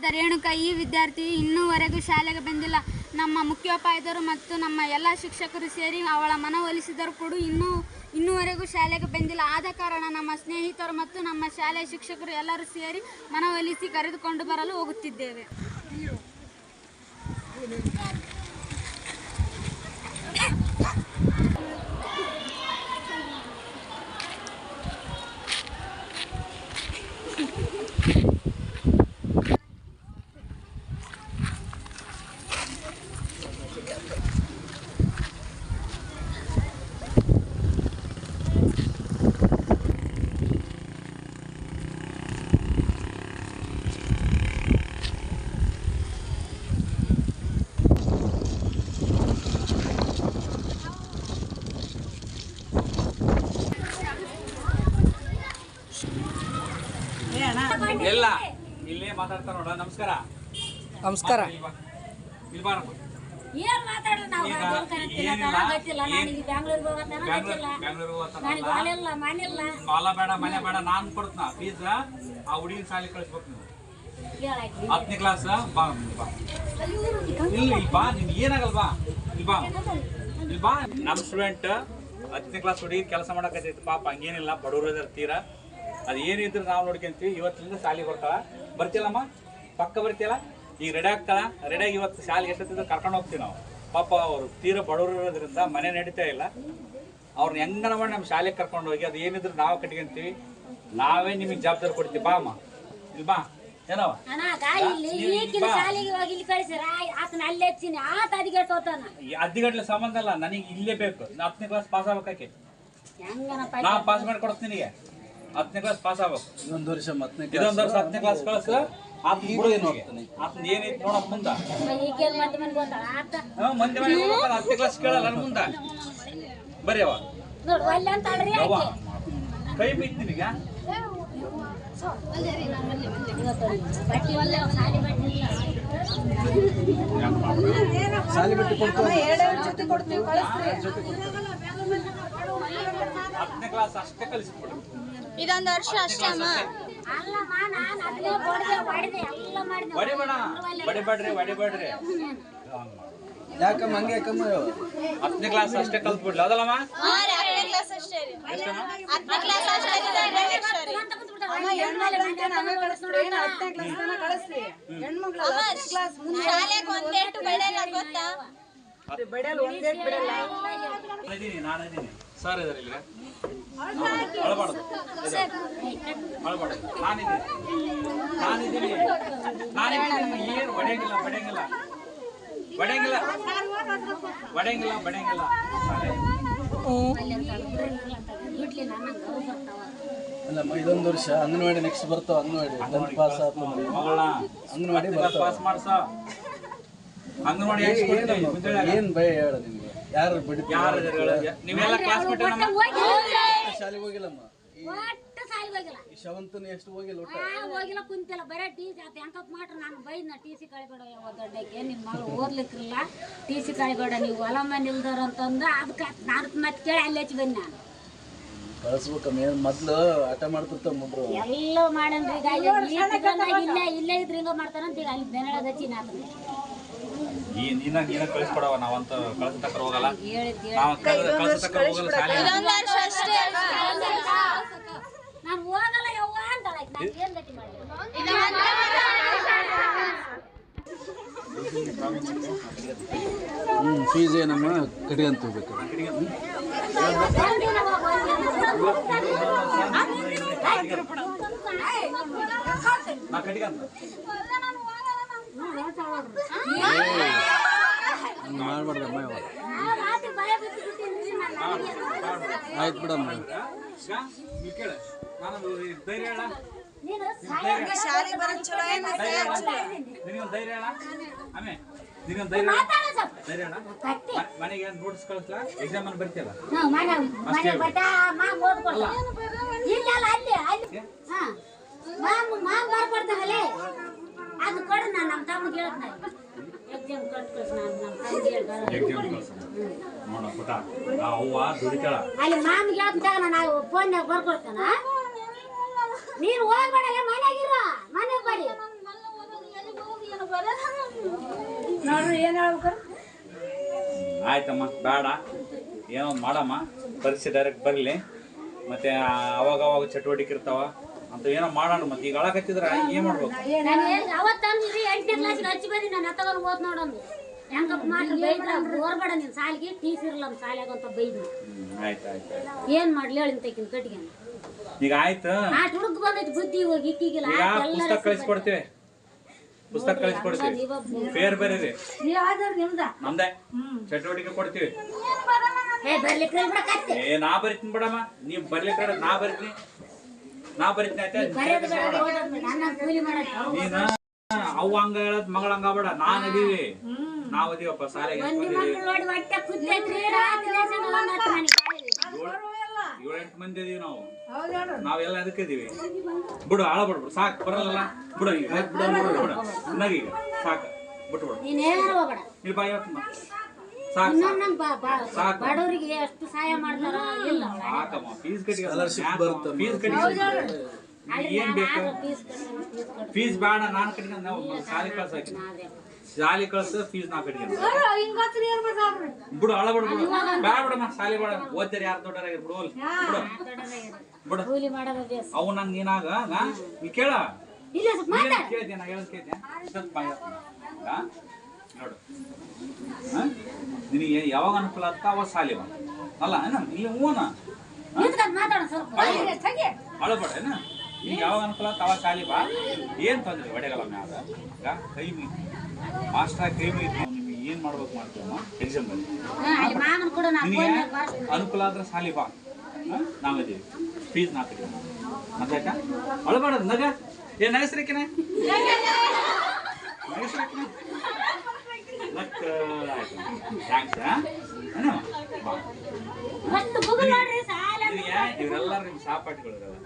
ಆದ ರೇಣುಕಾ ಈ ವಿದ್ಯಾರ್ಥಿ ಇನ್ನೂವರೆಗೂ ಶಾಲೆಗೆ ಬಂದಿಲ್ಲ. ನಮ್ಮ ಮುಖ್ಯೋಪಾಧ್ಯಾಯರು ಮತ್ತು ನಮ್ಮ ಎಲ್ಲ ಶಿಕ್ಷಕರು ಸೇರಿ ಅವಳ ಮನವೊಲಿಸಿದರೂ ಕೂಡ ಇನ್ನೂ ಇನ್ನೂವರೆಗೂ ಶಾಲೆಗೆ ಬಂದಿಲ್ಲ. ಆದ ಕಾರಣ ನಮ್ಮ ಸ್ನೇಹಿತರು ಮತ್ತು ನಮ್ಮ ಶಾಲೆಯ ಶಿಕ್ಷಕರು ಎಲ್ಲರೂ ಸೇರಿ ಮನವೊಲಿಸಿ ಕರೆದುಕೊಂಡು ಬರಲು ಹೋಗುತ್ತಿದ್ದೇವೆ. ಎಲ್ಲ ಇಲ್ಲೇ ಮಾತಾಡ್ತಾರ ನೋಡ. ನಮಸ್ಕಾರ. ನಮಸ್ಕಾರ. ಏನ್ ಮಾತಾಡಲ್ಲ ನಾವು? ಗೊತ್ತಿಲ್ಲ. ನನಗೆ ಬ್ಯಾಂಗ್ಳೂರ್ಗೆ ಗೊತ್ತಿಲ್ಲ. ನನಗೆ ಬೇಡ ಮನೆ ಬೇಡ ನಾನ್ ಕೊಡ್ತನ ಫೀಸ್ ಆ ಹುಡುಗಿನ ಶಾಲೆ ಕಳಿಸ್ಬೇಕು ನೀವು. ಹೇಳಾಕಿ ಹತ್ತನೇ ಕ್ಲಾಸ್ ಬಾ ಬಾ. ಇಲ್ಲಿ ಇಲ್ಲಿ ಬಾ. ನಿನ್ ಏನಾಗಲ್ಲ ಬಾ. ಇಲ್ಲಿ ಬಾ. ಇಲ್ಲಿ ಬಾ. ನಮ್ಮ ಸ್ಟೂಡೆಂಟ್ ಹತ್ತನೇ ಕ್ಲಾಸ್ ಹುಡುಗಿ ಕೆಲಸ ಮಾಡಕತ್ತೈತಿ ಪಾಪ. ಹಂಗೇನಿಲ್ಲ. ಬಡವರು ಇದಾರೆ ತೀರಾ. ಅದು ಏನಿದ್ರು ನಾವು ನೋಡ್ಕೊಂತೀವಿ. ಇವತ್ತಿಂದ ಶಾಲೆಗೆ ಬರ್ತಾಳ ಬರ್ತಿಲ್ಲಮ್ಮ ಪಕ್ಕ ಬರ್ತೀಯಲ್ಲ? ಈಗ ರೆಡಿ ಆಗ್ತಾಳ? ರೆಡಿಯಾಗಿ ಇವತ್ತು ಶಾಲೆಗೆ ಎಷ್ಟೊತ್ತಿದ್ರು ಕರ್ಕೊಂಡು ಹೋಗ್ತೀವಿ ನಾವು. ಪಾಪ ಅವರು ತೀರಾ ಬಡವರು ಇರೋದ್ರಿಂದ ಮನೆ ನಡೀತಾ ಇಲ್ಲ. ಅವ್ರನ್ನ ಹೆಂಗನ ಮಾಡಿ ನಮ್ಮ ಶಾಲೆಗೆ ಕರ್ಕೊಂಡು ಹೋಗಿ ಅದು ಏನಿದ್ರು ನಾವು ಕಟ್ಕೊಂತೀವಿ. ನಾವೇ ನಿಮಗೆ ಜವಾಬ್ದಾರಿ ಕೊಡ್ತೀವಿ. ಬಾ ಅಮ್ಮ. ಇಲ್ಲಿ ಬಾ. ಏನವ? ಈ ಸಂಬಂಧ ಅಲ್ಲ. ನನಗೆ ಇಲ್ಲೇ ಬೇಕು. ಹತ್ತನೇ ಕ್ಲಾಸ್ ಪಾಸ್ ಆಗ್ಬೇಕಾಕೆ ನಾ ಪಾಸ್ ಮಾಡಿ ಕೊಡ್ತೀನಿ ನಿನಗೆ. ಹತ್ತನೇ ಕ್ಲಾಸ್ ಪಾಸ್ ಆಗ್ಬೇಕು. ಇನ್ನೊಂದು ವರ್ಷ ಮತ್ತೆ ಇದೊಂದು ವರ್ಷ ಹತ್ತನೇ ಕ್ಲಾಸ್ ಕಳಿಸ ಬಿಡು ಆತನ ಏನೈತಿ ಮುಂದ. ಮಂದಿ ಆತ. ಮನೆ ಹೋಗ್ಬೇಕಲ್ಲ ಹತ್ತನೇ ಕ್ಲಾಸ್ ಕೇಳಲ್ಲ ಮುಂದ. ಬರ್ರಿ ಅವ ಕೈ ನಿನಗೆ. ಸಾಲಿ ಬಿಟ್ಟು ಕೊಡ್ತೀವಿ ಹತ್ತನೇ ಕ್ಲಾಸ್ ಅಷ್ಟೇ ಕಲಿಸ್ಬಿಡು. ಇದೊಂದು ವರ್ಷ ಅಷ್ಟೇ ಹೊಡಿಬೇಡ್ರಿ ಯಾಕಮ್ಮ ಹಂಗೆ ಯಾಕಮ್ಮ? ಹತ್ತನೇ ಕ್ಲಾಸ್ ಅಷ್ಟೇ ಕಲ್ತ್ಬಿಡ್ಲಿ ಅದಲ್ಲಮ್ಮ ಸರ್ ಇದಾರೆ ಇಲ್ಲಿ ಅಳಬಾರ್ದು ಅಳಬಾರ್ದು ನಾನಿದ್ದೀನಿ ನಾನಿದ್ದೀನಿ ನಾನಿದ್ದೀನಿ ಏನು ಬಡಿಯಂಗಿಲ್ಲ ಬಡಿಯಂಗಿಲ್ಲ ಬಡಿಯಂಗಿಲ್ಲ ಬಡಿಯಂಗಿಲ್ಲ ಬಡಿಯಂಗಿಲ್ಲ ಅಲ್ಲಮ್ಮ ಇದೊಂದು ವರ್ಷ ಅಂಗನವಾಡಿ ನೆಕ್ಸ್ಟ್ ಬರ್ತಾವ ಅಂಗನವಾಡಿ. ಟೆಂತ್ ಪಾಸ್ ಮಗಳ ಅಂಗನವಾಡಿ ಪಾಸ್ ಮಾಡ್ಸ ಅಂಗನವಾಡಿ ಏನ್ ಭಯ ಹೇಳ ನಿಮ್ಗೆ? ಯಾರು ಬಿಡ್ತೀವಿ ಯಾರು ನೀವೆಲ್ಲ ಶಾಲೆಗೆ ಹೋಗಿಲ್ಲಮ್ಮ. ಈ ಒಟ್ಟು ಸಾಲಿಗೆ ಹೋಗಿಲ್ಲ. ಈ ಶವಂತನ ಎಷ್ಟು ಹೋಗಿಲ್ಲ ಕುಂತಿಲ್ಲ. ಬರೇ ಟಿ ಸಿ ಆತ. ಹೆಂಕಪ್ ಮಾಡ್ರಿ? ನಾನು ಬೈದ್ನ ಟಿ ಸಿ ಕಳಿಬೇಡ ಯಾವ ದೊಡ್ಡಕ್ಕೆ. ನಿಮ್ಮ ಮಗಳು ಓದ್ಲಿಕ್ಕಿಲ್ಲ. T C ಕಳಿಬೇಡ. ನೀವು ಹೊಲ ಮನೆ ಇಲ್ದಾರ ಅಂತಂದು ಅದಕ್ಕೆ ನಾನು ಮತ್ತೆ ಕೇಳಿ ಅಲ್ಲಿ ಹಚ್ಚಿ ಬಂದೆ ನಾನು. ಕಳ್ಸ್ಬೇಕಮ್ಮ. ಏನ್ ಮೊದಲು ಆಟ ಎಲ್ಲ ಮಾಡನ್ರಿ ಈಗ ಇಲ್ಲೇ ಇಲ್ಲೇ ಇದ್ರೆ ಹಿಂಗ ಮಾಡ್ತಾರಂತ ಈಗ ಅಲ್ಲಿ ಬೆನಳದ ಹಚ್ಚಿ ನಾನು ಈ ನೀನ ನೀನ ಕಳಿಸ್ಕೊಡವ ನಾವಂತ ಕಳ್ಸತಕ್ಕ ಹೋಗಲ್ಲ. ಹೇಳಿದ್ದು ನಾವು ಹೋಗಲ್ಲ ಶಾಲೆ ಅಷ್ಟೇ. ನಾನು ಯವ್ವ ಏನ್ ಗತಿ ಮಾಡಲಿ ಹ್ಮ್ ಫೀಸ್ ಏನಮ್ಮ? ಕಟ್ಕೊಂತ ಹೋಗ್ಬೇಕು ನಾ ಕಟ್ಟಿಗಂತ ಹಂಗೆ ಮಾಡ್ಬಾರ್ದಮ್ಮ ನಾನು ಆಯ್ತು ಬಿಡಮ್ಮ ಇಲ್ಲಿ ಕೇಳು ನಾನು ಧೈರ್ಯ ಹೇಳ. ನೀನು ನಿನಗೊಂದು ಧೈರ್ಯ ಹೇಳ. ಆಮೆ ನಿನಗೊಂದು ಧೈರ್ಯ ಮ- ಮನೆಗೆ ಏನು ನೋಟ್ಸ್ ಕಳಿಸ್ಲಾ ಎಕ್ಸಾಮ್ ಬರ್ತೀಯಲ್ಲ? ಮಾಮ್ ಅಲ್ಲಿ. ಅಲ್ಲಿ ಹಾ. ಮಾಮ್ ಮಾಮ್ ಬರ್ಕೊಡ್ತಾನಲ್ಲೇ ಅದು ಕೊಡು ನಾನು ನಮ್ಮ ತಮ್ಮಗೆ ಹೇಳ್ತೀನಿ. ಎಕ್ಸಾಮ್ ನಾನು ನಮ್ಮ ತಮ್ಮಗೆ ಹೇಳ್ಬಾರ ಎಕ್ಸಾಮ್ ಕಳ್ಸ ನೋಡ ಪುಟ. ಆ ಅವ್ವ ದುಡಿತಾಳ. ಅಲ್ಲಿ ಮಾಮಿಗೆ ಹೇಳ್ತಾಗ ನಾನು ಫೋನ್ಯಾಗ ಬರ್ಕೊಡ್ತಾನ? ನೀನು ಹೋಗ್ಬೇಡ ಮನೆಯಾಗಿರ ಮನೆಗೆ ಬರಿ. ನೋಡ್ರಿ ಏನ್ ಹೇಳ್ಬೇಕು? ಆಯ್ತಮ್ಮ ಬೇಡ. ಏನೋ ಮಾಡಮ್ಮ. ಪರೀಕ್ಷೆ ಡೈರೆಕ್ಟ್ ಬರಲಿ. ಮತ್ತೆ ಅವಾಗ ಅವಾಗ ಚಟುವಟಿಕೆ ಇರ್ತಾವ. ಅಂತ ಏನೋ ಮಾಡೋಣ ಮತ್ತೆ. ಈಗ ಅಳಕತ್ತಿದ್ರ ಏನ್ ಮಾಡ್ಬೇಕು? ನಾನು ಅವತ್ತಂದ್ರಿ ಎಂಟನೇ ಕ್ಲಾಸಿಗೆ ಹಚ್ಚಿ ಬಂದಿ ನಾನು ಎತ್ತಗಲ್ ಓದ್ ನೋಡಂದು ಹೆಂಗಪ್ಪ ಮಾಡ್ರಿ ಬೈದ್ರ ಓರ್ಬೇಡ ನೀನ್ ಸಾಲಿಗೆ ಟೀಸ್ ಇರಲ್ಲ ನಮ್ಮ ಸಾಲಿಯಾಗ ಅಂತ ಬೈದ್ರು ಹ್ಮ್, ಆಯ್ತು ಆಯ್ತು ಆಯ್ತು. ಏನ್ ಮಾಡ್ಲಿ ಹೇಳಿ ತಕಿನ ಕಟ್ಟಿಗೆ ಈಗ ಆಯ್ತು? ಆ ಹುಡುಗ ಬಂದೈತಿ ಬುದ್ಧಿ ಹೋಗಿ ಇಕ್ಕಿಗಿಲ್ಲ ಈಗ ಪುಸ್ತಕ ಕಳಿಸ್ಕೊಡ್ತೀವಿ. ಪುಸ್ತಕ ಕಳಿಸ್ಕೊಡ್ತೀವಿ. ಫೇರ್ ಬೇರೆ ರೀ. ನಿಮ್ದ? ನಮ್ದೇ. ಚಟುವಟಿಕೆ ಕೊಡ್ತೀವಿ. ಏ ನಾ ಬರಿತೀನಿ ಬಿಡಮ್ಮ. ನೀವ್ ಬರ್ಲಿಕ್ಕೆ ನಾ ಬರಿತೀನಿ. ನಾ ಬರಿತೀನಿ ಆಯ್ತಾ? ಅವ್ ಹಂಗ ಹೇಳದ್ ಮಗಳ ಹಂಗ ಬೇಡ ನಾನ್ ಅದೀವಿ ನಾವ್ ಅದೀವಪ್ಪ ಸಾರಿಗೆ ಏಳೆಂಟ್ ಮಂದಿ ಅದೀವಿ ನಾವು. ನಾವೆಲ್ಲ ಅದಕ್ಕೆ ಇದೀವಿ. ಬಿಡು ಆಳ ಬಿಡ್ಬಿಡು ಸಾಕು ಬರಲ್ಲ ಬಿಡು ಈಗ ಬಿಡು ಬಿಡು ಬಿಡು ನಗ ಈಗ ಸಾಕು ಬಿಟ್ಟು ಬಿಡು. ನೀನ್ ಏನಾರ ಹೋಗ್ಬೇಡ. ಇಲ್ಲಿ ಬಾ. ಇವತ್ತು ಬಡವರಿಗೆ ಎಷ್ಟು ಸಹಾಯ ಮಾಡ್ತಾರ ಇಲ್ಲ. ಫೀಸ್ ಏನ್ ಬೇಕು? ಫೀಸ್ ಬೇಡ ನಾನು ಕಟ್ಕೊಂಡು ನಾವು ಶಾಲೆ ಕಳ್ಸಾಕಿ ಶಾಲೆ ಕಳ್ಸ ಫೀಸ್ ನಾ ಕಟ್ಕೊಂಡು ಬಿಡು ಅಳ ಬಿಡು. ಬಿಡು ಬೇಡ ಬಿಡಮ್ಮ ಶಾಲೆ ಬೇಡ. ಓದ್ತಾರೆ ಯಾರು ದೊಡ್ಡರಾಗಿರ್ ಬಿಡು. ಬಿಡು. ಬಿಡು. ಅವು ನಂಗೆ ನೀನಾಗ ನಾ ಕೇಳ. ಕೇಳ್ತೀನಿ ನಾ ಹೇಳೋದ್ ಕೇಳ್ತೀನಿ ಹಾ? ನೋಡು? ನಿನಗೆ ಯಾವಾಗ ಅನುಕೂಲ ಆಗ್ತಾ ಅವಾಗ ಸಾಲಿ ಬಾ. ಅಲ್ಲ ಏನ? ಇಲ್ಲಿ ಸ್ವಲ್ಪ. ಅಳಬೇಡ ಏನ? ನಿನ್ಗೆ ಯಾವಾಗ ಅನುಕೂಲ ಆಗ್ತಾ ಅವಾಗ ಸಾಲಿ ಬಾ. ಏನ್ ತೊಂದ್ರೆ? ಹೊಡೆಗಲ್ಲ ಮ್ಯಾಗ ಈಗ ಕೈ ಮೀ ಮಾಸ್ಟರ್ ಕೈ ಮೀ ನಿಮಗೆ ಏನ್ ಮಾಡ್ಬೇಕು ಮಾಡ್ತೀವಮ್ಮ ಎಕ್ಸಾಮ್ ನಿನಗೆ ಅನುಕೂಲ ಆದ್ರೆ ಸಾಲಿ ಬಾ? ನಾವಿದ್ದೀವಿ ಫೀಸ್ ನಾ ಕಟ್ಟಿ ಮತ್ತೆ ಅಳಬೇಡ ನಗ. ಏನ್ ನಗಸ್ರಿಕಿನ ನಗಸ್ರಿಕಿನ ಲಕ್ ಆಯ್ತು ಥ್ಯಾಂಕ್ಸ್ ಏನೋ ಇವರೆಲ್ಲರೂ ನಿಮ್ಮ ಇರಲ್ಲ